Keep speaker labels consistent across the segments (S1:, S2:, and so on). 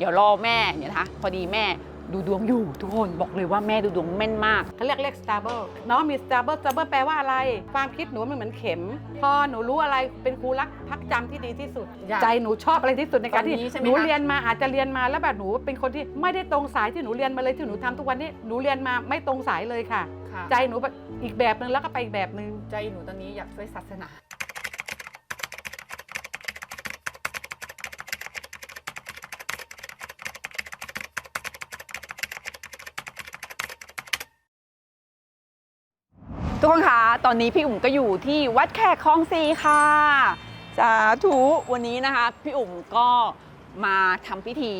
S1: เดี๋ยวรอแม่เนี่ยนะคะพอดีแม่ดูดวงอยู่ทุกคนบอกเลยว่าแม่ดูดวงแม่นมาก
S2: เขาเรียกเลข stable น้องมี stable stable แปลว่าอะไร ความคิดหนูมันเหมือนเข็ม พอหนูรู้อะไรเป็นครูรักพักจำที่ดีที่สุด
S1: อยาก
S2: ใจหนูชอบอะไรที่สุดในการที่
S1: ตอนนี้ใช่ไหม
S2: หนู
S1: คะ
S2: เรียนมาอาจจะเรียนมาแล้วแบบหนูเป็นคนที่ไม่ได้ตรงสายที่หนูเรียนมาเลยที่หนูทำทุกวันนี้หนูเรียนมาไม่ตรงสายเลยค่ะ
S1: ค่ะ
S2: ใจหนูแบบอีกแบบหนึ่งแล้วก็ไปอีกแบบหนึ่ง
S1: ใจหนูตอนนี้อยากช่วยศาสนา ทุกคนคะ ตอนนี้พี่อุ๋มก็อยู่ที่วัดแขกคลองซีค่ะ สาธุ วันนี้นะคะ พี่อุ๋มก็มาทำพิธี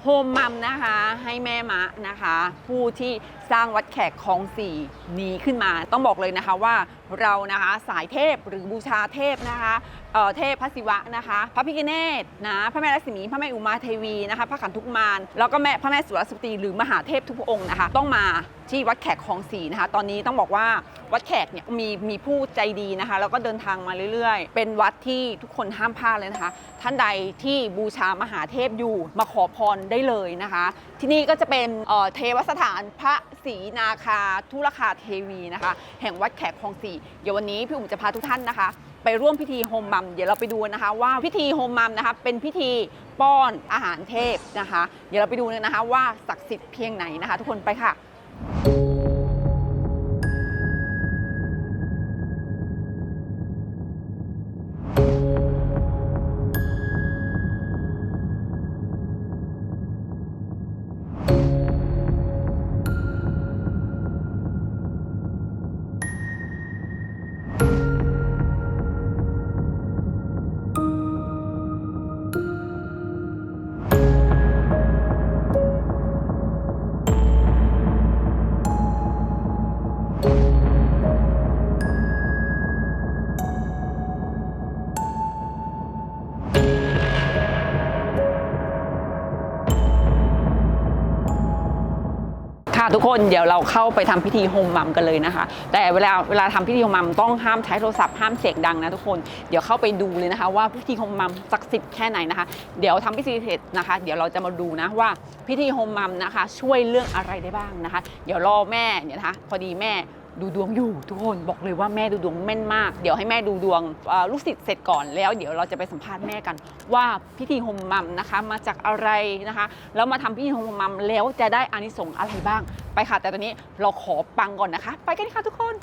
S1: โฮมมัมนะคะ ให้แม่มะนะคะ ผู้ที่สร้างวัดแขกคลองสี่นี้ขึ้นมา ต้องบอกเลยนะคะว่าเรานะคะสายเทพหรือบูชาเทพนะคะ เเทพพระศิวะนะคะ พระพิฆเนศนะพระแม่ลักษมีพระแม่อุมาเทวีนะคะพระขันทุกมารแล้วก็แม่พระแม่สุรสุตีหรือมหาเทพทุกพระองค์นะคะ ต้องมาที่วัดแขกคลองสี่นะคะ ตอนนี้ต้องบอกว่าวัดแขกเนี่ยมีมีผู้ใจดีนะคะ แล้วก็เดินทางมาเรื่อยๆ เป็นวัดที่ทุกคนห้ามพลาดเลยนะคะ ท่านใดที่บูชามหาเทพอยู่มาขอพรได้เลยนะคะ ที่นี่ก็จะเป็นเเทวสถานพระศรีนาคาทุรคาเทวีนะคะ แห่งวัดแขกคลองสี่เดี๋ยววันนี้พี่อุ๋มจะพาทุกท่านนะคะ ไปร่วมพิธีโฮมมัมเดี๋ยวเราไปดูนะคะ ว่าพิธีโฮมมัมนะคะเป็นพิธีป้อนอาหารเทพนะคะ เดี๋ยวเราไปดูนะคะว่าศักดิ์สิทธิ์เพียงไหนนะคะ ทุกคนไปค่ะ ทุกคนเดี๋ยวเราเข้าไปทำพิธีโฮมมัมกันเลยนะคะ แต่เวลาเวลาทำพิธีโฮมมัมต้องห้ามใช้โทรศัพท์ห้ามเสียงดังนะทุกคนเดี๋ยวเข้าไปดูเลยนะคะ ว่าพิธีโฮมมัมศักดิ์สิทธิ์แค่ไหนนะคะ เดี๋ยวทำพิธีเสร็จนะคะ เดี๋ยวเราจะมาดูนะว่าพิธีโฮมมัมนะคะ ช่วยเรื่องอะไรได้บ้างนะคะ เดี๋ยวรอแม่เนี่ยนะคะพอดีแม่ ดูดวงอยู่ทุกคนบอกเลยว่าแม่ดูดวงแม่นมาก เดี๋ยวให้แม่ดูดวงลูกศิษย์เสร็จก่อนแล้ว เดี๋ยวเราจะไปสัมภาษณ์แม่กัน ว่าพิธีโฮมมัมนะคะ มาจากอะไรนะคะ แล้วมาทำพิธีโฮมมัมแล้วจะได้อานิสงส์อะไรบ้างไปค่ะ แต่ตอนนี้เราขอปังก่อนนะคะ ไปกันค่ะทุกคน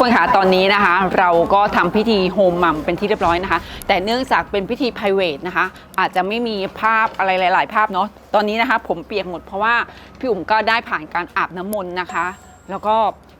S1: คนคะตอนนี้นะคะ เราก็ทำพิธีโฮมมัมเป็นที่เรียบร้อยนะคะ แต่เนื่องจากเป็นพิธี p r i v a t นะคะ อาจจะไม่มีภาพอะไรหลาย ๆ ภาพเนาะตอนนี้นะคะ ผมเปียกหมดเพราะว่าพี่อุ๋มก็ได้ผ่านการอาบน้ำมนต์นะคะ แล้วก็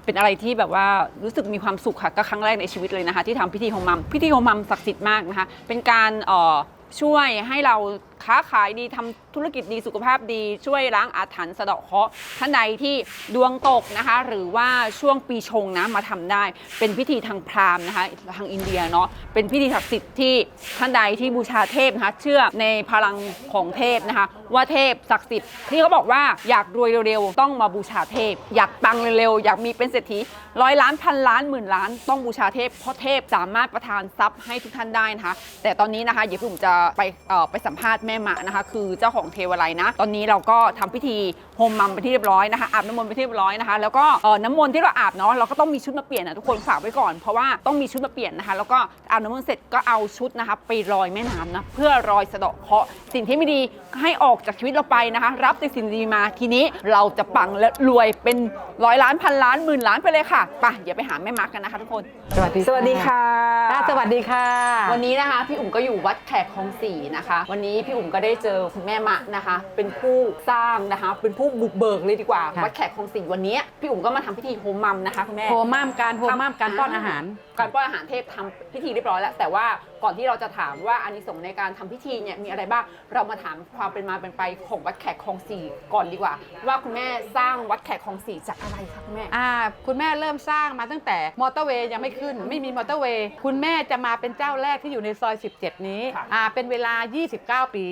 S1: เป็นอะไรที่แบบว่ารู้สึกมีความสุขค่ะก็ครั้งแรกในชีวิตเลยนะคะ ที่ทำพิธีโฮมมัมพิธีโฮมมัมศักดิ์สิทธิ์มากนะคะ เป็นการเอ่อช่วยให้เรา ค้าขายดีทำธุรกิจดีสุขภาพดี ช่วยล้างอาถรรพ์สะเดาะเคราะห์ท่านใดที่ดวงตกนะคะ หรือว่าช่วงปีชงนะมาทำได้ เป็นพิธีทางพราหมณ์นะคะทางอินเดียเนาะเป็นพิธีศักดิ์สิทธิ์ที่ท่านใดที่บูชาเทพนะคะเชื่อในพลังของเทพนะคะ ว่าเทพศักดิ์สิทธิ์ที่เขาบอกว่าอยากรวยเร็วๆต้องมาบูชาเทพ อยากปังเร็วๆอยากมีเป็นเศรษฐีร้อยล้านพันล้านหมื่นล้าน ต้องบูชาเทพเพราะเทพสามารถประทานทรัพย์ให้ทุกท่านได้นะคะ แต่ตอนนี้นะคะเดี๋ยวผมจะไปไปสัมภาษณ์แม่มะนะคะ คือเจ้าของเทวไลยนะ ตอนนี้เราก็ทำพิธีโฮมมัมไปที่เรียบร้อยนะคะอาบน้ำมนต์ไปที่เรียบร้อยนะคะ แล้วก็เอ่อน้ำมนต์ที่เราอาบเนาะเราก็ต้องมีชุดมาเปลี่ยนนะทุกคนฝากไว้ก่อนเพราะว่าต้องมีชุดมาเปลี่ยนนะคะ แล้วก็อาบน้ำมนต์เสร็จก็เอาชุดนะคะไปลอยแม่น้ำนะเพื่อรอยสะเดาะเคราะห์สิ่งที่ไม่ดีให้ออกจากชีวิตเราไปนะคะ รับแต่สิ่งดีมาทีนี้เราจะปังและรวยเป็นร้อยล้านพันล้านหมื่นล้านไปเลยค่ะไปเดี๋ยวไปหาแม่มาร์กกันนะคะทุกคน
S2: สวัสดี
S1: สวัสดีค่ะ
S2: ค่ะ สวัสดีค่ะ
S1: วันนี้นะคะพี่อุ๋มก็อยู่วัดแขกคลองสี่นะคะ วันนี้พี่อุ๋มก็ได้เจอคุณแม่มะนะคะ เป็นผู้สร้างนะคะ เป็นผู้บุกเบิกเลยดีกว่า
S2: ค่ะ
S1: วัดแขกคลองสี่วันนี้พี่อุ๋มก็มาทำพิธีโฮมมัมนะคะคุณแม่
S2: โฮม่ามการโฮม่ามการป้อนอาหาร
S1: การป้อนอาหารเทพทำพิธีเรียบร้อยแล้ว แต่ว่า ก่อนที่เราจะถามว่าอานิสงส์ในการทำพิธีเนี่ยมีอะไรบ้าง เรามาถามความเป็นมาเป็นไปของวัดแขกคลองสี่ก่อนดีกว่า ว่าคุณแม่สร้างวัดแขกคลองสี่จากอะไรคะคุณแม่
S2: อ่าคุณแม่เริ่มสร้างมาตั้งแต่มอเตอร์เวย์ยังไม่ขึ้น ไม่มีมอเตอร์เวย์คุณแม่จะมาเป็นเจ้าแรกที่อยู่ในซอย 17 นี้
S1: ค่ะ
S2: อ่าเป็นเวลา 29 ปี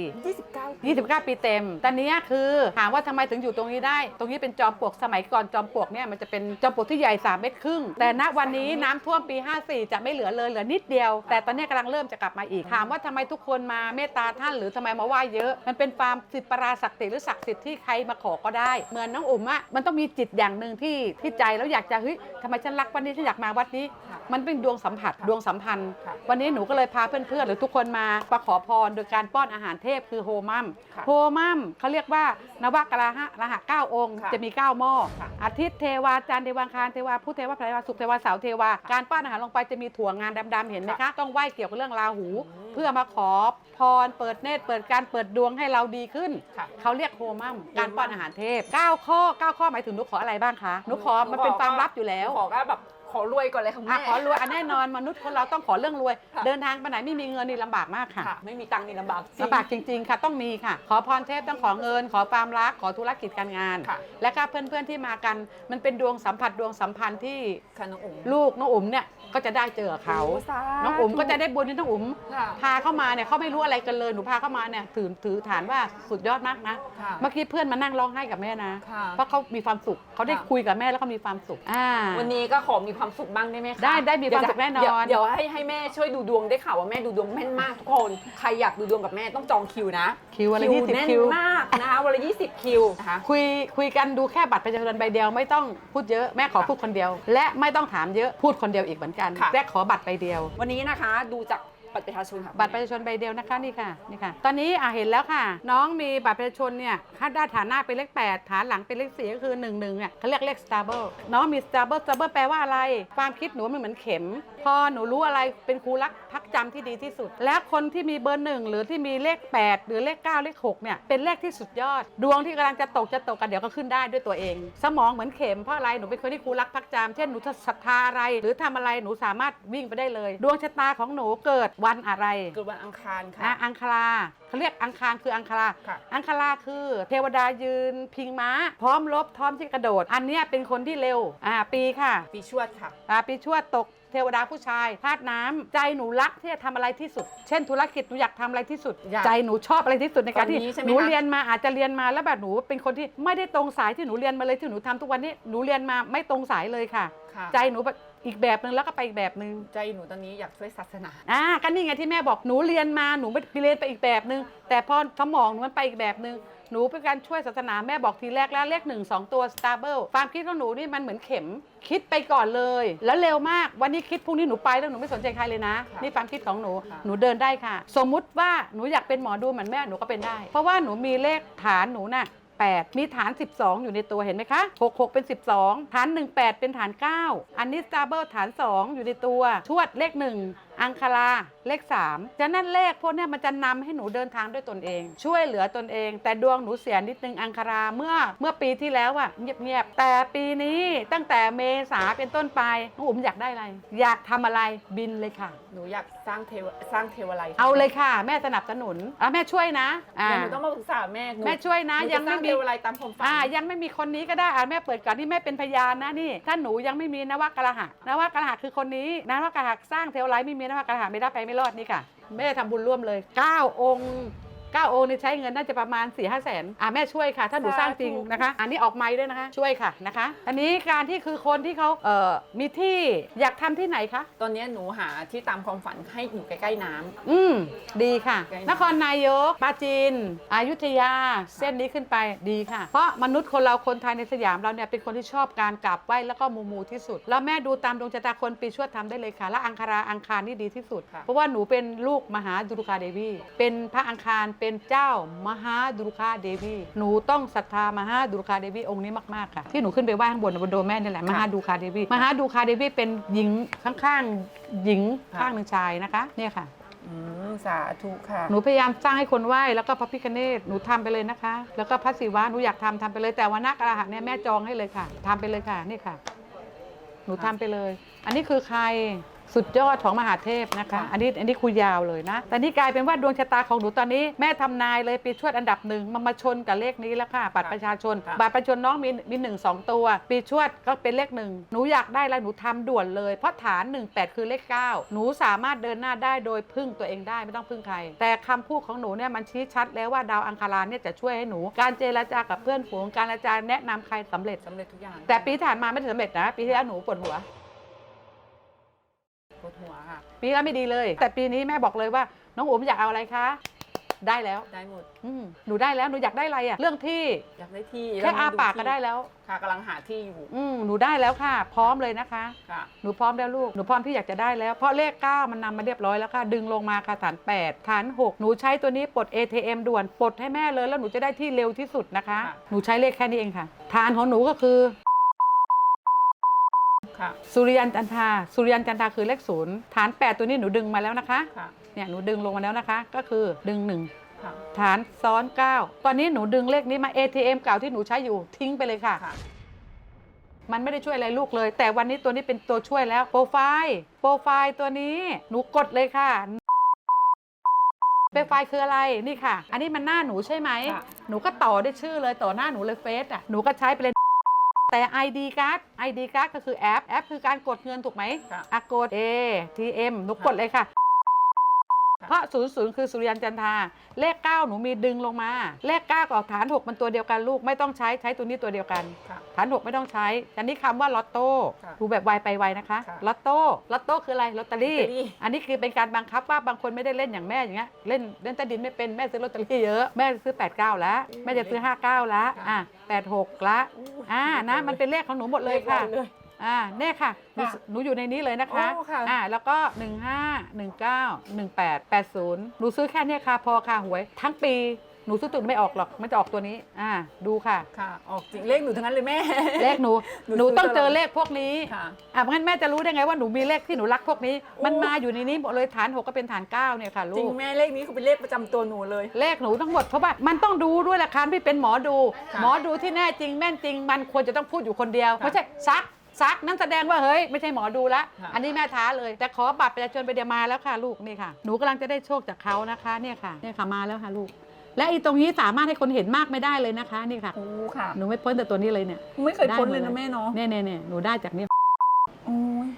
S1: 29
S2: 29 ปีเต็มตอนนี้คือถามว่าทำไมถึงอยู่ตรงนี้ได้ ตรงนี้เป็นจอมปลวกสมัยก่อนจอมปลวกเนี่ยมันจะเป็นจอมปลวกที่ใหญ่3เมตรครึ่งแต่ณวันนี้น้ำท่วมปี 54 จะไม่เหลือเลยเหลือนิดเดียว แต่ตอนนี้กำลังเริ่มจะกลับมาอีก ถามว่าทำไมทุกคนมาเมตตาท่านหรือทำไมมาไหว้เยอะ มันเป็นความสิทธิปราศักดิ์สิทธิ์หรือศักดิ์สิทธิ์ที่ใครมาขอก็ได้ เหมือนน้องอุ๋มอะมันต้องมีจิตอย่างหนึ่งที่ที่ใจแล้วอยากจะเฮ้ยทำไมฉันรักวันนี้ฉันอยากมาวัดนี้
S1: ค่ะ
S2: มันเป็นดวงสัมผัสดวงสัมพันธ์
S1: ค่ะ
S2: วันนี้หนูก็เลยพาเพื่อนๆหรือทุกคนมามาขอพรโดยการป้อนอาหารเทพคือโฮมัม
S1: ค่ะ
S2: โฮมัมเขาเรียกว่านวกราหะรหะเก้าองค์
S1: ค่ะ
S2: จะมีเก้าหม้อ
S1: ค่ะ
S2: อาทิตย์เทวาจันทร์เทวาอังคารเทวาพุธเทวาพระเทวาศุกร์เทวาเสาร์เทวาการป้อนอาหารลงไปจะมีถั่วงานดำๆเห็นไหมคะต้องไหว้เกี่ยวกับเรื่องราหู
S1: อืม
S2: เพื่อมาขอพรเปิดเนตรเปิดการเปิดดวงให้เราดีขึ้น
S1: ค่ะ
S2: เขาเรียกโฮมัมการป้อนอาหารเทพเก้าข้อเก้าข้อหมายถึงหนูขออะไรบ้างคะหนูขอมันเป็นความลับอยู่แล้ว
S1: ขอก็แบบขอรวยก่อนเลยค่ะคุณ
S2: อะ
S1: แม่
S2: ขอรวยอันแน่นอนมนุษย์คนเราต้องขอเรื่องรวย
S1: ค่ะ
S2: เดินทางไปไหนไม่มีเงินนี่ลำบากมากค่ะ
S1: ค่ะ ไม่มีตังค์นี่ลำบากจริง
S2: ลำบากจริง ๆ ค่ะ ต้องมีค่ะ ขอพรเทพต้องขอเงิน ขอความรักขอธุรกิจการงาน
S1: ค่ะ
S2: และก็เพื่อนๆที่มากัน มันเป็นดวงสัมผัสดวงสัมพันธ์ที่
S1: ค่ะน้องอุ๋ม
S2: ลูกน้องอุ๋มเนี่ย ก็จะได้เจอเขา
S1: โสาธุ
S2: น้องอุ๋มก็จะได้บุญที่น้องอุ๋ม
S1: ค่ะ
S2: พาเข้ามาเนี่ยเขาไม่รู้อะไรกันเลยหนูพาเข้ามาเนี่ยถือถือฐานว่าสุดยอดมากนะ
S1: ค่ะ
S2: เมื่อกี้เพื่อนมานั่งร้องไห้กับแม่นะ
S1: ค่ะ
S2: เพราะเขามีความสุขเขาได้
S1: ค่ะ
S2: คุยกับแม่แล้วก็มีความสุขอ่า
S1: วันนี้ก็ขอมีความสุขบ้างได้ไหมคะ
S2: ได้ได้มีความสุขแน่นอน
S1: เดี๋ยวเดี๋ยวให้ให้แม่ช่วยดูดวงได้ข่าวว่าแม่ดูดวงแม่นมากทุกคน ใครอยากดูดวงกับแม่ต้องจองคิวนะ
S2: คิวอะไรยี่สิบ
S1: แน่น
S2: คิว
S1: มากนะคะวันละ20คิวนะคะ
S2: คุยคุยกันดูแค่บัตรประชาชนใบเดียวไม่ต้องพูดเยอะแม่ขอพูดคนเดียว และไม่ต้องถามเยอะพูดคนเดียวอีกเหมือนกัน
S1: ค่ะ
S2: แม่ขอบัตรใบเดียว
S1: วันนี้นะคะดูจาก บัตรประชาชนค่ะ
S2: บัตรประชาชนใบเดียวนะคะนี่ค่ะนี่ค่ะ ตอนนี้อะเห็นแล้วค่ะ น้องมีบัตรประชาชนเนี่ยถ้าด้านฐานหน้าเป็นเลข 8 ฐานหลังเป็นเลข4ก็คือ1นึเนี่ยเขาเรียกเลข stable น้องมี stable stable แปลว่าอะไร ความคิดหนูมันเหมือนเข็ม พอหนูรู้อะไรเป็นครูรักพักจำที่ดีที่สุด และคนที่มีเบอร์หนึ่งหรือที่มีเลข 8 หรือเลข 9 เลข6เนี่ยเป็นเลขที่สุดยอด ดวงที่กำลังจะตกจะตกกันเดี๋ยวก็ขึ้นได้ด้วยตัวเอง สมองเหมือนเข็มเพราะอะไรหนูเป็นคนที่ครูรักพักจำเช่นหนูศรัทธาอะไร หรือทำอะไรหนูสามารถวิ่งไปได้เลย ดวงชะตาของหนูเกิดวันอะไร
S1: เกิดวันอังคารค่ะ
S2: อะอังคาราเขาเรียกอังคารคืออังคารา
S1: ค่ะ
S2: อังคาราคือ เทวดายืน พิงม้า พร้อมรบพร้อมที่กระโดด อันเนี้ยเป็นคนที่เร็วอ่าปีค่ะ
S1: ปีชวดค่ะ
S2: อ่าปีชวดตกเทวดาผู้ชายธาตุน้ำใจหนูรักที่จะทำอะไรที่สุด เช่นธุรกิจหนูอยากทำอะไรที่สุด
S1: อยาก
S2: ใจหนูชอบอะไรที่สุดในการที่
S1: ตอนนี้ใช่ไหม
S2: หนู
S1: คะ
S2: เรียนมาอาจจะเรียนมาแล้วแบบหนูเป็นคนที่ไม่ได้ตรงสายที่หนูเรียนมาเลยที่หนูทำทุกวันนี้หนูเรียนมาไม่ตรงสายเลยค่ะ
S1: ค่ะ
S2: ใจหนูแบบ อีกแบบหนึ่งแล้วก็ไปอีกแบบหนึ่ง
S1: ใจหนูตอนนี้อยากช่วยศาสนา
S2: อ่าก็นี่ไงที่แม่บอกหนูเรียนมาหนูไม่เรียนไปอีกแบบนึง แต่พอสมองหนูมันไปอีกแบบนึงหนูเป็นการช่วยศาสนาแม่บอกทีแรกแล้วเลขหนึ่งสองตัว stable ความคิดของหนูนี่มันเหมือนเข็ม คิดไปก่อนเลย แล้วเร็วมากวันนี้คิดพรุ่งนี้หนูไปแล้วหนูไม่สนใจใครเลยนะ
S1: ค่ะ
S2: นี่ความคิดของหนู
S1: ค่ะ
S2: หนูเดินได้ค่ะ สมมุติว่าหนูอยากเป็นหมอดูเหมือนแม่หนูก็เป็นได้ เพราะว่าหนูมีเลขฐานหนูน่ะ 8 มีฐาน 12 อยู่ในตัวเห็นไหมคะ 66 เป็น 12 ฐาน 18 เป็นฐาน 9 อันนี้ซับเบิลฐาน 2 อยู่ในตัว ชวดเลข 1 อังคาราเลข3ฉะนั้นเลขพวกเนี้ยมันจะนำให้หนูเดินทางด้วยตนเอง ช่วยเหลือตนเอง แต่ดวงหนูเสียนิดนึงอังคาราเมื่อเมื่อปีที่แล้วอะเงียบๆแต่ปีนี้ตั้งแต่เมษาเป็นต้นไปน้องอุ๋มอยากได้อะไร อยากทำอะไรบินเลยค่ะ
S1: หนูอยากสร้างเทวสร้างเทวไลย
S2: เอาเลยค่ะ แม่สนับสนุนอะแม่ช่วยนะอ่า
S1: เดี๋ยวหนูต้องมาปรึกษาแม่หนู
S2: แม่ช่วยนะ
S1: หนู
S2: ยั
S1: จะ
S2: ง
S1: สร้า
S2: ไม่
S1: ง
S2: มี
S1: เทวไลยตามความฝัน
S2: อ่ายังไม่มีคนนี้ก็ได้อ่าแม่เปิดก่อนที่แม่เป็นพยานนะนี่ถ้าหนูยังไม่มีนวกระหะนวกระหะคือคนนี้นวกระหะสร้างเทวไลท์ไม่มีนะคะกระหาไม่ได้ไปไม่รอดนี่ค่ะแม่ทำบุญร่วมเลย 9 องค์ 9 องค์นี่ใช้เงินน่าจะประมาณ4ี่ห้าแสนอะแม่ช่วยค่ะ ถ้าหนูสร้างจริงนะคะ อันนี้ออกไม้ด้วยนะคะ ช่วยค่ะนะคะ อันนี้การที่คือคนที่เขาเอ่อมีที่อยากทำที่ไหนคะ
S1: ตอนนี้หนูหาที่ตามความฝันให้อยู่ใกล้ๆน้ำ
S2: อืม ดีค่ะ
S1: ใกล้ๆ
S2: นครนายกปราจีนอยุธยา เส้นนี้ขึ้นไปดีค่ะ เพราะมนุษย์คนเราคนไทยในสยามเราเนี่ยเป็นคนที่ชอบการกราบไหว้แล้วก็มูมูที่สุด แล้วแม่ดูตามดวงชะตาคนปีชวดทำได้เลยค่ะ และอังคาราอังคารนี่ดีที่สุดเพราะว่าหนูเป็นลูกมหาดุรุคาเดวีเป็นพระอังคารเป็นเจ้ามหาดุรุคาเดวีหนูต้องศรัทธามหาดุรุคาเดวีองค์นี้มากๆค่ะที่หนูขึ้นไปไหว้ข้างบนบนโดมแม่นี่แหละมหาดุรุคาเดวีมหาดุรุคาเดวีเป็นหญิงข้างๆหญิงข้างหนึ่งชายนะคะเนี่ยค่ะ
S1: อืมสาธุค่ะ
S2: หนูพยายามสร้างให้คนไหว้แล้วก็พระพิคเนตหนูทำไปเลยนะคะ แล้วก็พระศิวะหนูอยากทำทำไปเลยแต่ว่านักอรหันต์เนี่ยแม่จองให้เลยค่ะทำไปเลยค่ะนี่ค่ะ หนูทำไปเลย อันนี้คือใคร สุดยอดของมหาเทพนะคะ
S1: ค่ะ
S2: อันนี้อันนี้คุยยาวเลยนะ แต่นี่กลายเป็นว่าดวงชะตาของหนูตอนนี้แม่ทำนายเลยปีชวดอันดับหนึ่งมันมาชนกับเลขนี้แล้วค่ะบัตรประชาชน
S1: ค่ะ
S2: บัตรประชาชนน้องมีมีหนึ่งสองตัว ปีชวดก็เป็นเลขหนึ่งหนูอยากได้อะไรหนูทำด่วนเลย เพราะฐาน 18 คือเลข 9 หนูสามารถเดินหน้าได้โดยพึ่งตัวเองได้ไม่ต้องพึ่งใคร แต่คำพูดของหนูเนี่ยมันชี้ชัดแล้วว่าดาวอังคารานเนี่ยจะช่วยให้หนูการเจรจากับเพื่อนฝูงการเจรจาแนะนำใครสำเร็จ
S1: สำเร็จทุกอย่าง
S2: แต่ปีที่ผ่านมาไม่ได้สำเร็จนะปีที่แล้วหนูปวดหัว
S1: ปวดหัวค่ะ
S2: ปีที่แล้วไม่ดีเลย แต่ปีนี้แม่บอกเลยว่า น้องอุ๋มอยากเอาอะไรคะ ได้แล้ว
S1: ได้หมด
S2: อืมหนูได้แล้วหนูอยากได้อะไรอะเรื่องที่
S1: อยากได้ที่
S2: แค่อาปากก็ได้แล้ว
S1: ค่ะกำลังหาที่อยู่
S2: อืมหนูได้แล้วค่ะ พร้อมเลยนะคะ
S1: ค่ะ
S2: หนูพร้อมแล้วลูก หนูพร้อมที่อยากจะได้แล้ว เพราะเลข 9 มันนำมาเรียบร้อยแล้วค่ะ ดึงลงมาค่ะฐาน 8 ฐาน 6 หนูใช้ตัวนี้ปลด ATM ด่วน ปลดให้แม่เลยแล้วหนูจะได้ที่เร็วที่สุดนะคะ
S1: ค่ะ
S2: หนูใช้เลขแค่นี้เองค่ะ ฐานของหนูก็คือ
S1: ค่ะ
S2: สุริยันจันทราสุริยันจันทราคือเลขศูนย์ฐาน 8 ตัวนี้หนูดึงมาแล้วนะคะ
S1: ค่ะ
S2: เนี่ยหนูดึงลงมาแล้วนะคะ ก็คือดึง 1
S1: ค่ะ
S2: ฐานซ้อน 9 ตอนนี้หนูดึงเลขนี้มา ATM เก่าที่หนูใช้อยู่ทิ้งไปเลยค่ะ
S1: ค่ะ
S2: มันไม่ได้ช่วยอะไรลูกเลย แต่วันนี้ตัวนี้เป็นตัวช่วยแล้วโปรไฟล์โปรไฟล์ตัวนี้หนูกดเลยค่ะโปรไฟล์คืออะไรนี่ค่ะ อันนี้มันหน้าหนูใช่ไหม
S1: ค่ะ
S2: หนูก็ต่อได้วยชื่อเลยต่อหน้าหนูเลยเฟซอะหนูก็ใช้ไปเลย แต่ ID card ID card ก็คือแอป แอปคือการกดเงินถูกไหม
S1: ค่ะ
S2: อะกด A TM หนูกดเลยค่ะ เพราะศูนย์ศูนย์คือสุริยันจันทราเลข 9 หนูมีดึงลงมา เลข 9กับฐาน 6 มันตัวเดียวกันลูกไม่ต้องใช้ใช้ตัวนี้ตัวเดียวกัน
S1: ค่ะ
S2: ฐานหกไม่ต้องใช้อันนี้คำว่าลอตโต้
S1: ค่ะ
S2: ดูแบบไวไปไวนะคะ
S1: ค่ะ
S2: ลอตโต้ลอตโต้คืออะไรลอตเตอรี่
S1: ลอตเตอรี่
S2: อันนี้คือเป็นการบังคับว่าบางคนไม่ได้เล่นอย่างแม่อย่างเงี้ยเล่นเล่นใต้ดินไม่เป็นแม่ซื้อลอตเตอรี่เยอะแม่ซื้อ 89 แล้วแม่จะซื้อ 59 แล้วอะ86 ละ
S1: อู้
S2: อ่านะมันเป็นเลขของหนูหมดเลยค่ะ
S1: เลขเลย
S2: อ่าเนี่ยค่ะหนู
S1: ค่ะ
S2: หนูอยู่ในนี้เลยนะคะ
S1: โอ้ค่ะ
S2: อ่าแล้วก็ 15 19 18 80 หนูซื้อแค่เนี้ยค่ะ พอค่ะหวย ทั้งปีหนูซื้อตุนไม่ออกหรอกมันจะออกตัวนี้อ่าดูค่ะ
S1: ค่ะ ออกจริงเลขหนูทั้งนั้นเลยแม่
S2: เลขหนู
S1: หนู
S2: หนูต้อง
S1: ซื้อตลอด
S2: เจอเลขพวกนี้
S1: ค่ะ
S2: อะงั้นแม่จะรู้ได้ไงว่าหนูมีเลขที่หนูรักพวกนี้
S1: โอ้
S2: มันมาอยู่ในนี้หมดเลยฐานหกก็เป็นฐานเก้าเนี่ยค่ะ
S1: จริ
S2: ลู
S1: ง
S2: ก
S1: แม่เลขนี้คือเป็นเลขประจำตัวหนูเลย
S2: เลขหนูทั้งหมดเพราะว่ามันต้องดูด้วยละคันพี่เป็นหมอดู
S1: ค่ะ
S2: หมอดูที่แน่จริงแม่นจริง มันควรจะต้องพูดอยู่คนเดียว
S1: ค่ะ
S2: ไม่ใช่ซัก ซักนั่นแสดงว่าเฮ้ยไม่ใช่หมอดูละ
S1: ค่ะ
S2: อันนี้แม่ท้าเลย แต่ขอบัตรประชาชนไปเดียวมาแล้วค่ะลูกนี่ค่ะ หนูกำลังจะได้โชคจากเขานะคะเนี่ยค่ะเนี่ยค่ะมาแล้วค่ะลูก และอีตรงนี้สามารถให้คนเห็นมากไม่ได้เลยนะคะนี่ค่ะ
S1: โอ้ค่ะ
S2: หนูไม่พ้นแต่ตัวนี้เลยเนี่ย
S1: ไม่เคยพ้นเลย
S2: ได้หม
S1: นะ
S2: ด
S1: แม่เนาะ
S2: เนี่ยเนี่ยเนี่ยหนูได้จากนี้
S1: โอ้ย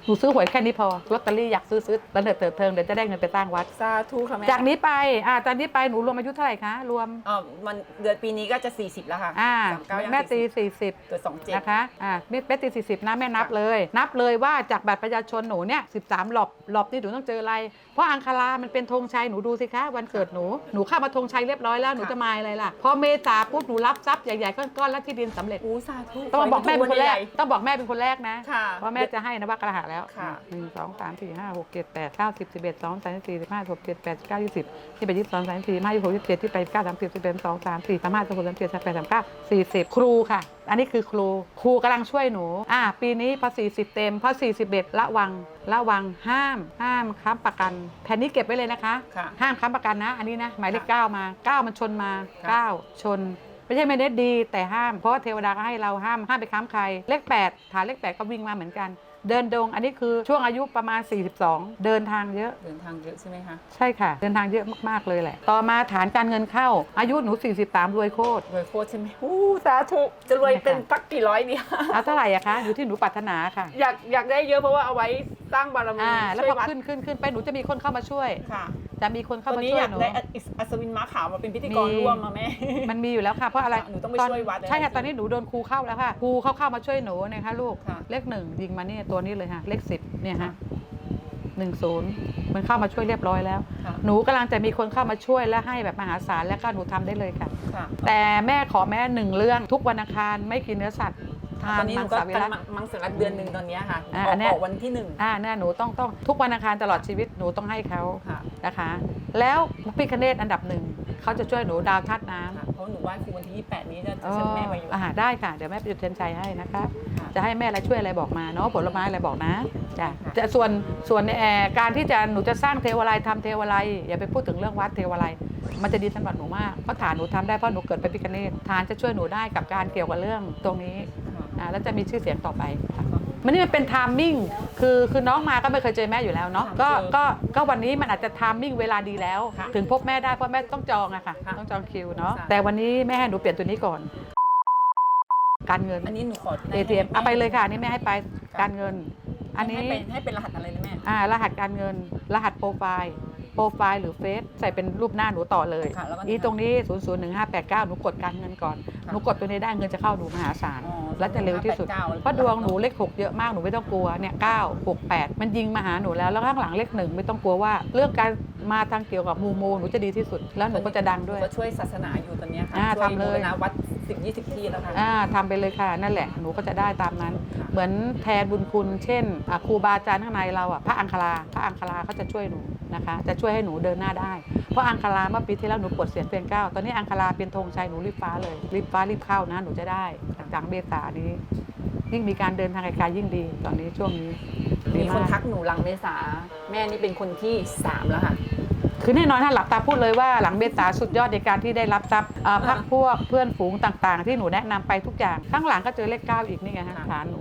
S2: หนูซื้อหวยแค่นี้พอลอตเตอรี่อยากซื้อซื้อแล้วเถิดเถิดเทิงเดี๋ยวจะได้เงินไปสร้างวัด
S1: สาธุค่ะแม่
S2: จากนี้ไปอ่าจากนี้ไปหนูรวมอายุเท่าไหร่คะรวม
S1: อ๋อมันเดือนปีนี้ก็จะ 40 แล้วค่ะ
S2: อ่า
S1: สามเก้าย่าง
S2: แม่ตี
S1: สี่
S2: 40
S1: เกิดสองเจ็ด
S2: นะคะ อ่าแม่แม่ตี40นะแม่นับเลย นับเลยว่าจากบัตรประชาชนหนูเนี่ย13หลอบหลอบนี่หนูต้องเจออะไร เพราะอังคารามันเป็นธงชัยหนูดูสิคะ วันเกิดหนู หนูเข้ามาธงชัยเรียบร้อยแล้ว หนูจะมาอะไรล่ะ พอเมษาปุ๊บหนูรับทรัพย์ใหญ่ๆก้อนๆแล้วที่ดินสำเร็จ
S1: โอ้สาธุ
S2: ต้องบอกแม่เป็นคนแรก
S1: ใหญ่
S2: ต้องบอกแม่เป็นคนแรกนะ
S1: ค่ะ
S2: เพราะแม่จะให้นะว่ากระหาแล้ว
S1: ค่ะ
S2: หนึ่งสองสามสี่ห้าหกเจ็ดแปดเก้าสิบสิบเอ็ดสองสามสี่สิบห้าหกเจ็ดแปดเก้ายี่สิบที่ไปยี่สิบสองสามสี่ห้ายี่สิบหกยี่สิบเจ็ดที่ไปเก้าสามสิบสิบเอ็ดสองสามสี่สามห้าสามหกสามเจ็ดสามแปดสามเก้าสี่สิบครูค่ะ อันนี้คือครูครูกำลังช่วยหนูอ่าปีนี้พอสี่สิบเต็มพอสี่สิบเอ็ดระวังระวังห้าม ห้ามค้ำประกัน แผ่นนี้เก็บไว้เลยนะคะ
S1: ค่ะ
S2: ห้ามค้ำประกันนะ อันนี้นะ หมายเลขเก้ามาเก้ามันชนมา
S1: ค่ะ
S2: เก้าชน ไม่ใช่ไม่ได้ดีแต่ห้าม เพราะว่าเทวดาก็ให้เราห้ามห้ามไปค้ำใคร เลข8ฐานเลข8ก็วิ่งมาเหมือนกัน เดินดงอันนี้คือช่วงอายุประมาณ 42 เดินทางเยอะ
S1: เดินทางเยอะใช่ไหมคะ
S2: ใช่ค่ะ เดินทางเยอะมากๆเลยแหละ ต่อมาฐานการเงินเข้า อายุหนู 43 รวยโคตร
S1: รวยโคตรใช่ไหมอู้สาธุจะรวยเป็นสักกี่ร้อยเดียว
S2: เอาเท่าไหร่อะคะอยู่ที่หนูปรารถนาค่ะ
S1: อยากอยากได้เยอะเพราะว่าเอาไว้สร้างบารมี
S2: อ่าแล้ว
S1: ช่
S2: พ
S1: วย
S2: อ
S1: วัด
S2: ขึ้นขึ้นขึ้นไปหนูจะมีคนเข้ามาช่วย
S1: ค่ะ
S2: จะมีคนเข้า
S1: ตอน
S2: มา
S1: นี้
S2: ช่ว
S1: อยยาก
S2: หนู
S1: ได้อัศวินม้าขาวมาเป็นพิธีกร
S2: มี
S1: ร่วมมาแม่
S2: มันมีอยู่แล้วค่ะเพราะอะไร
S1: หนูต้องไป
S2: ตน
S1: ช่วยวัด
S2: ใช่ค่ะ
S1: อะไร
S2: ตอนนี้หนูโดนครูเข้าแล้วค่ะครูเขาเข้ามาช่วยหนูนะคะลูก
S1: ค่ะ
S2: เลขหนึ่งยิงมาเนี่ยตัวนี้เลยค่ะเลขสิบเนี่ย
S1: ค่ะ
S2: ฮะหนึ่งศูนย์มันเข้ามาช่วยเรียบร้อยแล้ว
S1: ค่ะ
S2: หนูกำลังจะมีคนเข้ามาช่วยและให้แบบมหาศาลแล้วก็หนูทำได้เลยค่ะ
S1: ค่ะ
S2: แต่แม่ขอแม่หนึ่งเรื่องทุกวันอังคารไม่กินเนื้อสัตว์ ทา
S1: ตอนนนี้ห
S2: มั
S1: นู
S2: ง
S1: ก็
S2: สวิ
S1: กำ
S2: รั
S1: ลั
S2: ต
S1: งมังสวิรัตเดือนหนึ่งตอนเนี้ยค่ะ
S2: อ่า
S1: อ
S2: อั
S1: อก
S2: นเนี้ย
S1: ออกวันที่หนึ่ง
S2: อ่าเนี่ยหนูต้องต้องทุกวันอังคารตลอดชีวิตหนูต้องให้เขา
S1: ค่ะ
S2: นะคะ แล้วพระพิคเนตอันดับหนึ่งเขาจะช่วยหนูดาวธาตุน้ำ
S1: ค่ะเพราะหนูไหว้ครูวันที่ 28 นี้จะ
S2: อ๋อ
S1: เชิญแม่มาอยู่
S2: อ่าได้ค่ะ เดี๋ยวแม่ไปจุดเทียนชัยให้นะคะ
S1: ค่ะ
S2: จะให้แม่อะไรช่วยอะไรบอกมาเนาะผลไม้อะไรบอกนะจ้ะ
S1: ค่ะ
S2: จะส่วนส่วนในแอร์การที่จะหนูจะสร้างเทวาลัยทำเทวาลัยอย่าไปพูดถึงเรื่องวัดเทวาลัยมันจะดีสำหรับหนูมากเพราะฐานหนูทำได้เพราะหนูเกิดเป็นพิคเนตฐานจะช่วยหนูได้กับการเกี่ยวกับเรื่องตรงนี้
S1: ค่ะ
S2: อ่าแล้วจะมีชื่อเสียงต่อไปค่ะมันนี่มันเป็นไทามมิ่งคือคือน้องมาก็ไม่เคยเจอแม่อยู่แล้วเนาะ
S1: ค่ะ
S2: ก็
S1: เจอ
S2: ก็ก็วันนี้มันอาจจะไทามมิ่งเวลาดีแล้ว
S1: ค่ะ
S2: ถึงพบแม่ได้เพราะแม่ต้องจองอะค่ะ
S1: ค่ะ
S2: ต้องจองคิวเนาะ
S1: ค่ะ
S2: แต่วันนี้แม่ให้หนูเปลี่ยนตัวนี้ก่อน การเงิน
S1: อันนี้หนูขอ
S2: ATM เอาไปเลยค่ะอันนี่แม่ให้ไปการเงิน อันนี้
S1: ให้เป็นให้เป็นรหัสอะไรนะแม่
S2: อ่ารหัสการเงิน รหัสโปรไฟล์ โปรไฟล์หรือเฟซใส่เป็นรูปหน้าหนูต่อเลย
S1: ค่ะแล้วก็
S2: อีตรงนี้ 0 0 1 5 8 9 หนูกดการเงินก่อน
S1: ค่ะ
S2: หนูกดตัวนี้ได้เงินจะเข้าหนูมหาศาล
S1: อ๋อ
S2: และจะเร็วที่สุด
S1: 1589
S2: เพราะดวงหนูเลข6เยอะมาก หนูไม่ต้องกลัวเนี่ย9 6 8มันยิงมาหาหนูแล้ว แล้วข้างหลังเลขหนึ่งไม่ต้องกลัวว่า เรื่องการมาทางเกี่ยวกับมูโมหนูจะดีที่สุด แล้วหนูก็จะดังด้วย
S1: ก็ช่วยศาสนาอยู่ตอนเนี้ยค่ะ
S2: อ่า
S1: ช่วย
S2: ทำเลย
S1: บูรณะวัดสิบยี่สิบที่แล้วค่ะ
S2: อ่าทำไปเลยค่ะ นั่นแหละหนูก็จะได้ตามนั้น
S1: ค่ะ
S2: เหมือนแทนบุญคุณ เช่นอะครูบาอาจารย์ข้างในเราอะพระอังคาราพระอังคาราเขาจะช่วยหนู นะคะ จะช่วยให้หนูเดินหน้าได้ เพราะอังคาราเมื่อปีที่แล้วหนูปวดเสียงเพียงเก้าตอนนี้อังคาราเป็นธงชัยหนูรีบฟ้าเลยรีบฟ้ารีบเข้านะหนูจะได้จากเมษานี้ยิ่งมีการเดินทางไกลๆยิ่งดี ตอนนี้ช่วงนี้ดี
S1: มีคน
S2: มาก
S1: ทักหนูหลังเมษาแม่นี่เป็นคนที่สามแล้วค่ะ
S2: คือแน่นอนถ้าหลับตาพูดเลยว่าหลังเมษาสุดยอดในการที่ได้รับทรัพย์อ่าพักพวกเพื่อนฝูงต่างๆ ที่หนูแนะนำไปทุกอย่าง ข้างหลังก็เจอเลขเก้าอีกนี่ไงฮะ
S1: ค่ะ
S2: ฐานหนู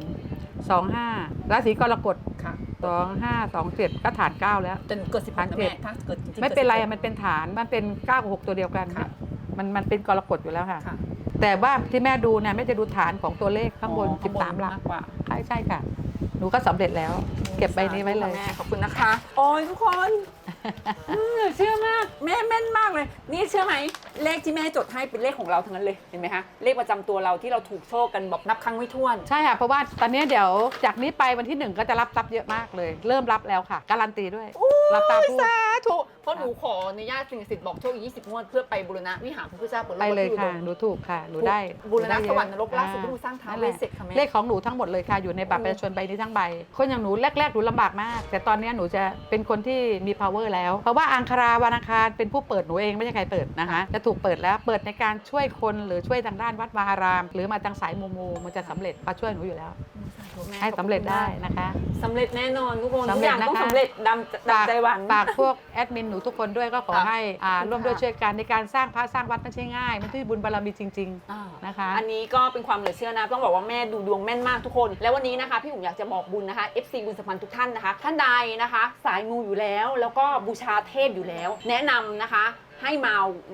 S2: สองห้าราศีกรกฎ
S1: ค่ะ
S2: สองห้าสองเจ็ดก็ฐานเก้าแล้ว
S1: แต่หนูเกิดสิบหกนะแม่ถ้าเกิดจริงๆ
S2: ไม่เป็นไร
S1: กิด
S2: อะมันเป็นฐานมันเป็นเก้ากับหกตัวเดียวกัน
S1: ค่ะ
S2: มันมันเป็นกรกฎอยู่แล้วค่ะ
S1: ค่ะ
S2: แต่ว่าที่แม่ดูเนี่ยแม่จะดูฐานของตัวเลขข้างบน
S1: อ๋อ
S2: สิบสามหลัก
S1: มากกว่า
S2: ใช่ใช่ค่ะ หนูก็สำเร็จแล้ว เก็บใบนี้ไว้เลย
S1: แม่ขอบคุณนะคะ โอ้ยทุกคนอืม เชื่อมากแม่แม่นมากเลย นี่เชื่อไหมเลขที่แม่จดให้เป็นเลขของเราทั้งนั้นเลยเห็นไหมคะเลขประจำตัวเราที่เราถูกโชคกันแบบนับครั้งไม่ถ้วน
S2: ใช่ค่ะ เพราะว่าตอนนี้เดี๋ยวจากนี้ไปวันที่หนึ่งก็จะรับทรัพย์เยอะมากเลย เริ่มรับแล้วค่ะ การันตีด้วย รับตาพูด
S1: สาธุเพราะหนูขออนุญาตสิ่งศักดิ์สิทธิ์บอกโชคอีก20 งวด เพื่อไปบูรณะวิหารพระพุทธเจ้าเปิดโลก
S2: ไปเลยค่ะ
S1: พร
S2: หนูถูกค่ะ หนูได้
S1: บูรณะ
S2: หนูได้เย
S1: ส
S2: อะ
S1: วรรค์นรกล่าสุด
S2: อ่
S1: ที่หนูสร้างท้าว
S2: นั่น
S1: เว
S2: แห
S1: ส
S2: ละ
S1: เสร็จค่ะแม่
S2: เลขของหนูทั้งหมดเลยค่ะ อยู่ในบัตรประชาชนใบนี้ทั้งใบ คนอย่างหนูแรกๆ หนูลำบากมาก แต่ตอนนี้หนูจะเป็นคนที่มี power แล้ว เพราะว่าอังคาราวานาคารเป็นผู้เปิดหนูเองไม่ใช่ใครเปิดนะคะจะถูกเปิดแล้วเปิดในการช่วยคนหรือช่วยทางด้านวัดวาอาราม หรือมาทางสายมูมูมันจะสำเร็จมาช่วยหนูอยู่แล้ว ให้สำเร็จได้นะคะ
S1: สำเร็จแน่นอนทุกคนทุ
S2: สำ
S1: ก
S2: เร็
S1: อ
S2: จ
S1: ย่างต้อง
S2: นะคะ
S1: สำเร็จดำดำใจหวัง
S2: ฝากพวกแอดมินหนูทุกคนด้วยก็ขอ
S1: ค่ะ
S2: ให้อ่า
S1: ขอบคุณ
S2: ร่วมด้วย
S1: ค่ะ
S2: ช่วยกันในการสร้างพระสร้างวัดไม่ใช่ง่ายมันที่บุญบารมีจริง
S1: อ่า
S2: ๆนะคะ
S1: อันนี้ก็เป็นความเหลือเชื่อนะต้องบอกว่าแม่ดูดวงแม่นมากทุกคน แล้ววันนี้นะคะพี่อุ๋มอยากจะบอกบุญนะคะ FC บุญสัมพันธ์ทุกท่านนะคะ ท่านใดนะคะ สายมูอยู่แล้วแล้วก็บูชาเทพอยู่แล้ว แนะนำนะคะ ให้มา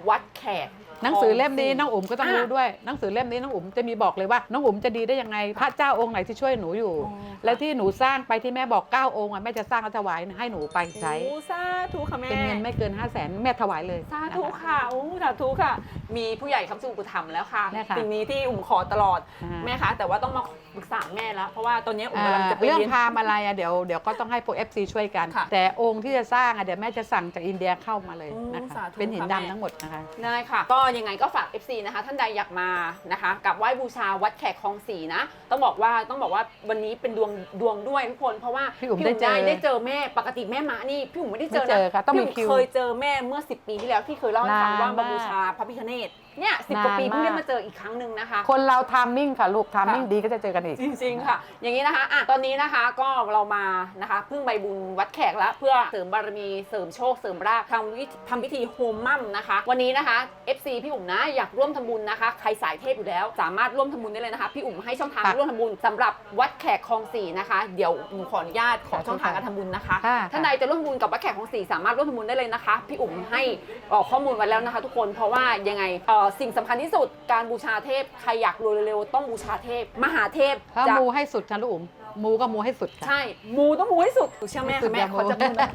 S1: วัดแขก
S2: หนังสือเล่มนี้
S1: ขง
S2: น้องอุ๋มก็ต้อง
S1: อะ
S2: รู้ด้วยหนังสือเล่มนี้น้องอุ๋มจะมีบอกเลยว่าน้องอุ๋มจะดีได้ยังไงพระเจ้าองค์ไหนที่ช่วยหนูอยู่
S1: อ๋อ
S2: แล้วที่หนูสร้างไปที่แม่บอก9องค์อะแม่จะสร้างแล้วถวายให้หนูไปใช้
S1: โอ้สาธุค่ะแม่
S2: เป็นเงินไม่เกิน 5 0 0แสนแม่ถวายเลย
S1: สาธุ
S2: น
S1: ค่ะโอ้สาธุค่ะ มีผู้ใหญ่คำสู่อุปถัมภ์แล้วค่ะ
S2: แม่ค่ะ
S1: สิ่งนี้ที่อุ๋มขอตลอด
S2: อ่า
S1: แม่คะ แต่ว่าต้องมา ปรึกษาแม่แล้ว เพราะว่าตอนนี้อุ๋ม
S2: อ่ากำ
S1: ลังจะไป
S2: เรื่อง
S1: เรียน
S2: พราหมณ์อะไรอะเดี๋ยวเดี๋ยวก็ต้องให้พวก FC ช่วยกัน
S1: ค่ะ
S2: แต่องค์ที่จะสร้างอะเดี๋ยวแม่จะสั่งจากอินเดียเข้ามาเลย
S1: โอ้
S2: นะคะ
S1: สาธุ
S2: เป็นหิน
S1: ค่ะ
S2: ดำ
S1: แม่
S2: ทั้งหมดนะคะ
S1: ได้ค่ะ ก็ยังไงก็ฝาก FC นะคะ ท่านใดอยากมานะคะกับไหว้บูชาวัดแขกคลองสีนะ ต้องบอกว่าต้องบอกว่าวันนี้เป็นดวงดวงด้วยทุกคน เพราะว่า
S2: พี่อุ๋มได้เจอ
S1: ได้เจอแม่ปกติแม่มานี่พี่อุ๋มไม่ได้เจอ
S2: ไม่เจอค่ะต้องมี
S1: พี่
S2: คิว
S1: เคยเจอแม่เมื่อ 10 ปีที่แล้วที่เคยเล่าให้ฟัง
S2: นาน
S1: ว่ามาา
S2: ก
S1: บูชาพระพิฆเนศ เนี่ยสิบกว่าปี
S2: นาน
S1: เพิ่งได้
S2: มาก
S1: มาเจออีกครั้งหนึ่งนะคะ
S2: คนเราทามมิ่งค่ะลูกทามมิ่ง
S1: ค่ะ
S2: ดีก็จะเจอกันอีก
S1: จริงๆค่ะ อย่างนี้นะคะอะตอนนี้นะคะก็เรามานะคะเพิ่งใบบุญวัดแขกแล้วเพื่อเสริมบารมีเสริมโชคเสริมราภทำวิธีทำพิธีโฮมมั่มนะคะ วันนี้นะคะ FC พี่อุ๋มนะอยากร่วมทำบุญนะคะ ใครสายเทพอยู่แล้ว สามารถร่วมทำบุญได้เลยนะคะ พี่อุ๋มให้ช่องทาง
S2: ค่ะ
S1: ร่วมทำบุญสำหรับวัดแขกคลองสี่นะคะเดี๋ยวหนูขออนุญาตขอช่องทางการทำบุญนะคะ
S2: ค่ะ
S1: ท่านใดจะร่วมบุญกับวัดแขกคลองสี่สามารถร่วมทำบุญได้เลยนะคะ พี่อุ๋มให้เอ่อข้อมูลไว้แล้วนะคะ ทุกคนเพราะว่ายังไงเอ่อสิ่งสำคัญที่สุดการบูชาเทพ ใครอยากรวยเร็วๆต้องบูชาเทพ มหาเทพ
S2: ถ้า
S1: จะ
S2: มูให้สุดค่ะลูกอุ๋มมูก็มูให้สุดค่ะ
S1: ใช่ มูต้องมูให้สุดหนูเชื่อแม่
S2: สุ
S1: ค่ะ
S2: ด
S1: แม่
S2: อย่า
S1: เขาจะ
S2: มู
S1: มูนะ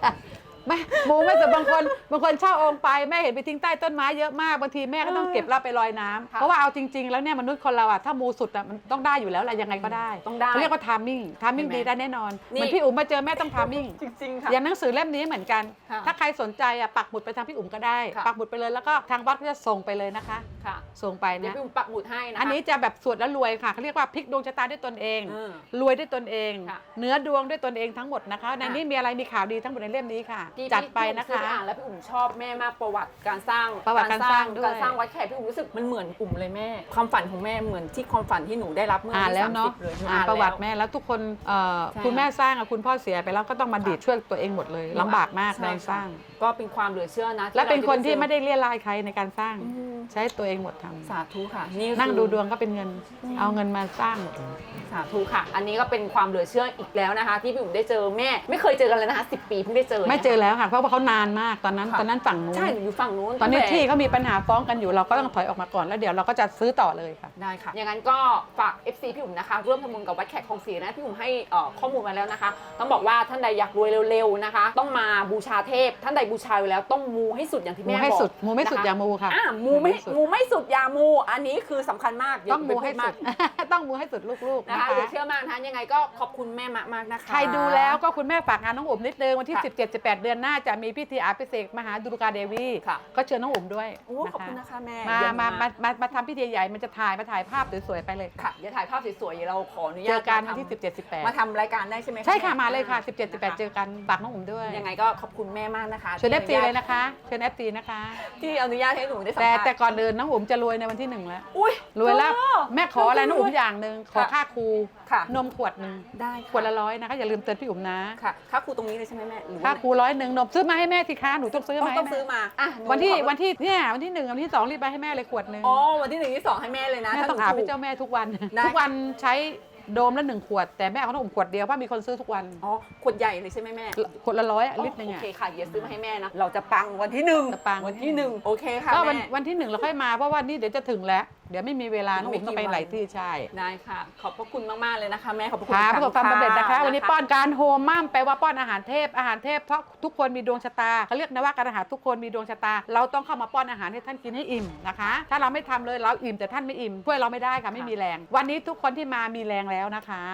S2: ไม่มูไม่แต่บางคนบางคนเช่าองค์ไปแม่เห็นไปทิ้งใต้ต้นไม้เยอะมากบางทีแม่ก็ต้องเก็บแล้วไปลอยน้ำ
S1: ค่ะ
S2: เพราะว่าเอาจริง ๆ แล้วเนี่ยมนุษย์คนเราอะถ้ามูสุดอะมันต้องได้อยู่แล้วอะไรยังไงก็ได้
S1: ต้องได้
S2: เขาเรียกว่าทามมิ่งทามมิ่ง
S1: เห็นไหม
S2: ดีได้แน่นอน
S1: นี่
S2: เหมือนพี่อุ๋มมาเจอแม่ต้องทามมิ่ง
S1: จริงๆค่ะ
S2: อย่างหนังสือเล่มนี้เหมือนกัน
S1: ค่ะ
S2: ถ้าใครสนใจอะปักหมุดไปทางพี่อุ๋มก็ได้
S1: ค่ะ
S2: ปักหมุดไปเลยแล้วก็ทางวัดก็จะส่งไปเลยนะคะ
S1: ค่ะ
S2: ส่งไป
S1: เดี๋ยว
S2: นะ
S1: พี่อุ้มปักหมุดให้นะคะ
S2: อันนี้จะแบบสวดแล้วรวยค่ะเขาเรียกว่าพลิกดวงชะตาด้วยตนเอง
S1: เออ
S2: รวยด้วยตนเอง
S1: ค่ะ
S2: เนื้อดวงด้วยตนเองทั้งหมดนะคะ ในนี้มีอะไรมีข่าวดีทั้งหมดในเล่มนี้ค่ะ
S1: พี่
S2: จัดไป
S1: พี่
S2: นะ
S1: พี่
S2: คะ
S1: อ่านแล้วพี่อุ๋มชอบแม่มากประวัติการสร้าง
S2: ประวัติการสร้างด้วย
S1: การสร้างวัดแขกพี่อุ๋มรู้สึกมันเหมือนอุ๋มเลยแม่ ความฝันของแม่เหมือนที่ความฝันที่หนูได้รับเมื่อ
S2: อ่าน
S1: ที่
S2: แล้ว
S1: สาม
S2: เนาะ
S1: สิบเลยหนู
S2: อ่านประวัติ
S1: แล้ว
S2: แม่แล้วทุกคนเอ่อ
S1: ใช่
S2: คุณแม่สร้างอะคุณพ่อเสียไปแล้วก็ต้องมาดีดช่วยตัวเองหมดเลยลำบากมาก
S1: ใช่
S2: ใน
S1: ค่ะ
S2: สร้าง
S1: ก็เป็นความเหลือเชื่อนะที่
S2: และเป็นคนที่
S1: ราจะ
S2: ไม่ได้เลี่ยรายใครในการสร้าง
S1: อืม
S2: ใช้ตัวเองหมดทำ
S1: สาธุค่ะ นี่
S2: นั่ง
S1: คือ
S2: ดูดวงก็เป็นเงิน เอาเงินมาสร้างหมดเลย
S1: สาธุค่ะ อันนี้ก็เป็นความเหลือเชื่ออีกแล้วนะคะ ที่พี่อุ๋มได้เจอแม่ ไม่เคยเจอกันเลยนะคะสิปีเพิ่งได้เจอ
S2: ไม่เจอแล้วค่ะ เพราะว่าเขานานมากตอนนั้น
S1: ค่ะ
S2: ตอนนั้นฝั่งนู้น
S1: ใช่หนูอยู่ฝั่งนู้น
S2: ตอนนี้
S1: งแต่
S2: ที่เขามีปัญหาฟ้องกันอยู่เราก็ต้องถอยออกมาก่อนแล้วเดี๋ยวเราก็จะซื้อต่อเลยค่ะ
S1: ได้ค่ะ อย่างนั้นก็ฝาก FC พี่อุ๋มนะคะ ร่วมทำบุญกับวัดแขกคลองศรีนะพี่อุ๋มให้เอ่อข้อมูลมาแล้วนะคะ ต้องบอกว่าท่านใดอยากรวยเร็วๆนะคะ ต้องมาบูชาเทพ ท่านใดบูชาอยู่แล้วต้องมูให้สุดอย่างที่
S2: มู
S1: แม่บอก
S2: ให้สุดมูไม่สุด
S1: นะคะ
S2: อย่ามูค่ะ
S1: อ่ามูไม่
S2: สุด
S1: มูไม่สุดอย่ามู อันนี้คือสำคัญมากย่า
S2: ต้องมูให้
S1: ไปพู
S2: สุด ต้องมูให้สุดลูกๆ
S1: นะ
S2: นะคะคะ
S1: เหลือเชื่อมากนะคะยังไงก็ขอบคุณแม่มากมากๆนะคะ
S2: ใครดูแล้วก็คุณแม่ฝากงานน้องอุ๋มนิดนึงวันที่
S1: ค่ะ
S2: 17 18 เดือนหน้าจะมีพิธีอาภิเษกมหาดุรกาเดวี
S1: ค่ะ
S2: ก็เชิญน้องอุ๋มด้วย
S1: โอ้ขอบคุณนะคะแม่
S2: มา
S1: เยี่ย
S2: มาา
S1: ก
S2: มามามาทำพิธีใหญ่มันจะถ่ายมาถ่ายภาพสวยๆไปเลย
S1: ค่ะเดี๋ยวถ่ายภาพสวยๆเดี๋ยวเราขออนุ
S2: เจ
S1: ญา
S2: อ
S1: ต
S2: กัน
S1: มา
S2: วันที่
S1: ทำ
S2: 17 18
S1: มาทำรายการได้ใช่ไหม
S2: ใช่ค่ะ
S1: แมา
S2: เลยค่ะ 17
S1: น
S2: 18 เจอกันฝากน้องอุ๋มด้วย
S1: ยังไงก็ขอบคุณแม่มากนะคะ
S2: เชิญ
S1: ที่
S2: FC เลยนะคะเชิญ FC นะคะ
S1: ที่อนุญาตให้หนูได้สัม
S2: แต่
S1: ภาษณ์
S2: แต่ก่อนอื่นน้องอุ๋มจะรวยในวันที่หนึ่งแล้ว
S1: อุ้ย
S2: รวยแล้ว
S1: เออ
S2: แม่ขออะไรน้องอุ๋มอย่างหนึ่งขอ
S1: ค่ะ
S2: ค่าครู
S1: ค่ะ
S2: นมขวดหนึ่ง
S1: ได้ค่ะ
S2: ขวดละร้อยนะคะอย่าลืมเตือนพี่อุ๋มนะ
S1: ค่ะค่าครูตรงนี้เลยใช่ไหมแม่หรือว่า
S2: ค่าครูร้อยหนึ่งนมซื้อมาให้แม่สิคะหนูต้องซื้อ
S1: ต้อง
S2: มาให้
S1: ต้อง
S2: แม่
S1: ซื้อมาอะห
S2: วันที่
S1: ขอ
S2: วันที่เนี่ยวันที่หนึ่งวันที่สองรีบไปให้แม่เลยขวดหนึ่ง
S1: อ๋อวันที่หนึ่งที่สองให้แม่เลยนะ
S2: แม่
S1: ถ้า
S2: ต้อง
S1: หนู
S2: อาบ
S1: ถู
S2: ให้
S1: ก
S2: เจ้าแม่ทุกวัน
S1: ได้
S2: ทุกวันใช้ โดมละหนึ่งขวด แต่แม่เขาต้องอมขวดเดียวเพราะมีคนซื้อทุกวัน
S1: อ๋อขวดใหญ่เลยใช่ไหมแม่
S2: ขวดละร้อยอะลิตรหนึ่ง
S1: โอ
S2: อะ
S1: เคค่ะเดี๋ยวซื้อมาให้แม่นะ เราจะปังวันที่หนึ่ง
S2: จะปัง
S1: วันที่หนึ่งโอเคค่ะ
S2: ก็วัน
S1: แม่
S2: วันที่หนึ่งเราค่อยมาเพราะว่านี่เดี๋ยวจะถึงแล้ว เดี๋ยวไม่มีเวลาน้อง
S1: ไม่
S2: อุ๋มต้อง
S1: กี่
S2: ไป
S1: วัน
S2: หลายที่ใช่
S1: ได้ค่ะ ขอบพระคุณมาก ๆ เลยนะคะ แม่ขอบพระคุณ
S2: ค่ะ
S1: อี
S2: ประ
S1: ก
S2: สบความสำเร็จนะคะ วันนี้ป้อน
S1: กั
S2: การโฮมมั่มแปลว่าป้อนอาหารเทพอาหารเทพเพราะทุกคนมีดวงชะตาเขาเรียกนะว่าการอาหารทุกคนมีดวงชะตา เราต้องเข้ามาป้อนอาหารให้ท่านกินให้อิ่มนะคะ ถ้าเราไม่ทำเลยเราอิ่มแต่ท่านไม่อิ่มช่วยเราไม่ได้ค่ะไม่มีแรง วันนี้ทุกคนที่มามีแรงแล้วนะคะ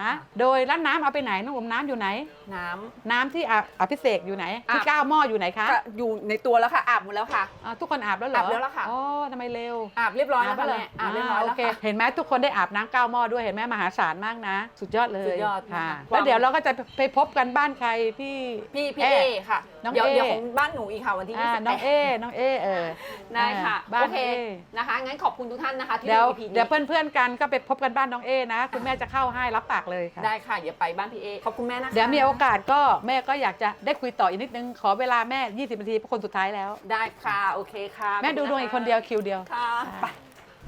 S2: โดยร้านน้ำเอาไปไหนน้องอุ๋มน้ำอยู่ไหน
S1: น้
S2: น้ำที่อาอภิเษกอยู่ไหนที่
S1: อาบ
S2: เก้าหม้ออยู่ไหนคะำ
S1: ก็อยู่ในตัวแล้วค่ะอาบหมดแล้วค่ะ
S2: อ่าทุกคนอาบแล้วเหรอ
S1: อาบแล้วล่ะค่ะ
S2: อ๋อทำไมเร็ว
S1: อาบเรียบร้อยแล้วค่ะ
S2: เหร
S1: แม่อาบเรียบร้อย
S2: โอ
S1: แล้ว
S2: เค
S1: ค่ะ
S2: เห็นไหมทุกคนได้อาบน้ำเก้าหม้อด้วยเห็นไหมมหาศาลมากนะ สุดยอดเลย
S1: สุดยอด
S2: ค่ะ
S1: มาก
S2: แล้วเดี๋ยวเราก็จะไปพบกันบ้านใครพี่
S1: พี่พี่
S2: เอ๊ะ
S1: เอค่ะ
S2: น้อง
S1: เดี๋ยว
S2: เอ๊ะ
S1: เดี๋ยวของบ้านหนูอีกค่ะวันที่
S2: อ่า
S1: 28
S2: น้องเอน้องเอเออ
S1: ได้ค่ะ
S2: บ้า
S1: โอนเค
S2: เอ
S1: นะคะ งั้นขอบคุณทุกท่านนะคะที่
S2: เดี๋ยว
S1: ดู EP นี้
S2: เดี๋ยวเพื่อนๆกันก็ไปพบกันบ้านน้องเอนะ คุณแม่จะเข้าให้รับปากเลยค่ะ
S1: ได้ค่ะ เดี๋ยวไปบ้านพี่เอ ขอบคุณแม่นะคะ
S2: เดี๋ยวมีโอกาสก็แม่ก็อยากจะได้คุยต่ออีกนิดนึง ขอเวลาแม่ 20 นาทีเพราะคนสุดท้ายแล้ว
S1: ได้ค่ะ โอเคค่ะ
S2: แม่ดูดวงอีกคนเดียวคิวเดียว
S1: ค่ะไป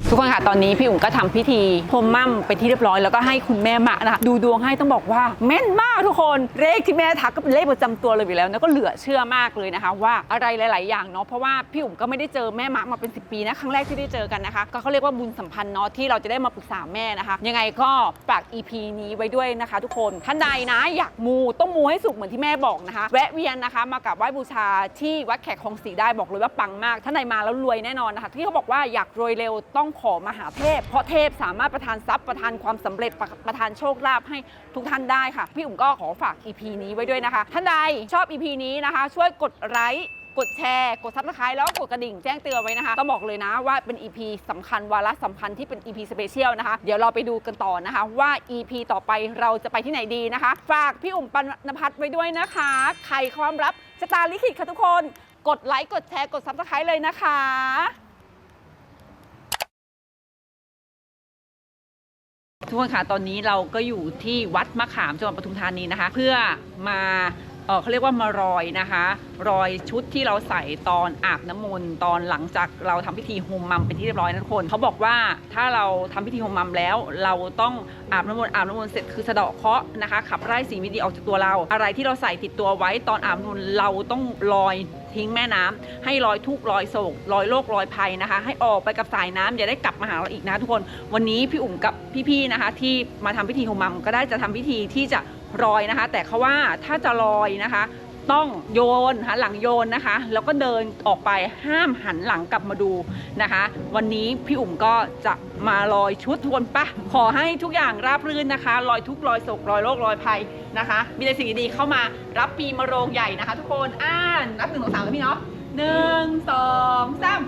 S1: ทุกคนค่ะตอนนี้พี่อุ๋มก็ทำพิธีพรมมั่มไปที่เรียบร้อยแล้วก็ให้คุณแม่มะนะคะดูดวงให้ต้องบอกว่าแม่นมากทุกคนเลขที่แม่ทักก็เป็นเลขประจำตัวเลยอยู่แล้วนะก็เหลือเชื่อมากเลยนะคะ ว่าอะไรหลาย ๆ อย่างเนาะเพราะว่าพี่อุ๋มก็ไม่ได้เจอแม่มะมาเป็น 10 ปีนะครั้งแรกที่ได้เจอกันนะคะ ก็เขาเรียกว่าบุญสัมพันธ์เนาะที่เราจะได้มาปรึกษาแม่นะคะ ยังไงก็ฝาก EP นี้ไว้ด้วยนะคะ ทุกคนท่านใดนะอยากมูต้องมูให้สุกเหมือนที่แม่บอกนะคะ แวะเวียนนะคะมากราบไหว้บูชาที่วัดแขกคลองสีได้บอกเลยว่าปังมากท่านใดมาแล้วรวยแน่นอนนะคะที่เขาบอกว่าอยากรวยเร็วต้องขอมหาเทพ เพราะเทพสามารถประทานทรัพย์ประทานความสำเร็จประประทานโชคลาภให้ทุกท่านได้ค่ะ พี่อุ๋มก็ขอฝาก EP นี้ไว้ด้วยนะคะ ท่านใดชอบ EP นี้นะคะ ช่วยกดไลค์กดแชร์กดซับสไครต์แล้วกดกระดิ่งแจ้งเตือนไว้นะคะ ต้องบอกเลยนะว่าเป็น EP สำคัญวาระสำคัญที่เป็น EP สเปเชียลนะคะ เดี๋ยวเราไปดูกันต่อนะคะ ว่า EP ต่อไปเราจะไปที่ไหนดีนะคะ ฝากพี่อุ๋มปันพัฒน์ไว้ด้วยนะคะใครความลับชะตาลิขิตค่ะทุกคน กดไลค์กดแชร์กดซับสไครต์เลยนะคะ ทุกคนค่ะตอนนี้เราก็อยู่ที่วัดมะขามจังหวัดปทุมธานีนะคะ เพื่อมาเออเขาเรียกว่ามารอยนะคะ รอยชุดที่เราใส่ตอนอาบน้ำมนต์ตอนหลังจากเราทำพิธีโฮมมัมเป็นที่เรียบร้อยนะทุกคนเขาบอกว่าถ้าเราทำพิธีโฮมมัมแล้ว เราต้องอาบน้ำมนต์อาบน้ำมนต์เสร็จคือสะเดาะเคราะห์นะคะขับไล่สิ่งไม่ดีออกจากตัวเรา อะไรที่เราใส่ติดตัวไว้ตอนอาบน้ำมนต์เราต้องลอย ทิ้งแม่น้ำให้ลอยทุกลอยโศกลอยโรคลอยภัยนะคะ ให้ออกไปกับสายน้ำอย่าได้กลับมาหาเราอีกนะทุกคนวันนี้พี่อุ๋มกับพี่ๆนะคะ ที่มาทำพิธีโฮมมัมก็ได้จะทำพิธีที่จะลอยนะคะ แต่เขาว่าถ้าจะลอยนะคะ ต้องโยนหันหลังโยนนะคะ แล้วก็เดินออกไปห้ามหันหลังกลับมาดูนะคะ วันนี้พี่อุ๋มก็จะมาลอยชุดทวนปะขอให้ทุกอย่างราบรื่นนะคะลอยทุกลอยโศกลอยโรคลอยภัยนะคะ มีแต่สิ่งดีๆเข้ามารับปีมะโรงใหญ่นะคะ ทุกคนอ่านนับหนึ่งสองสามนะพี่เนาะหนึ่งสองสาม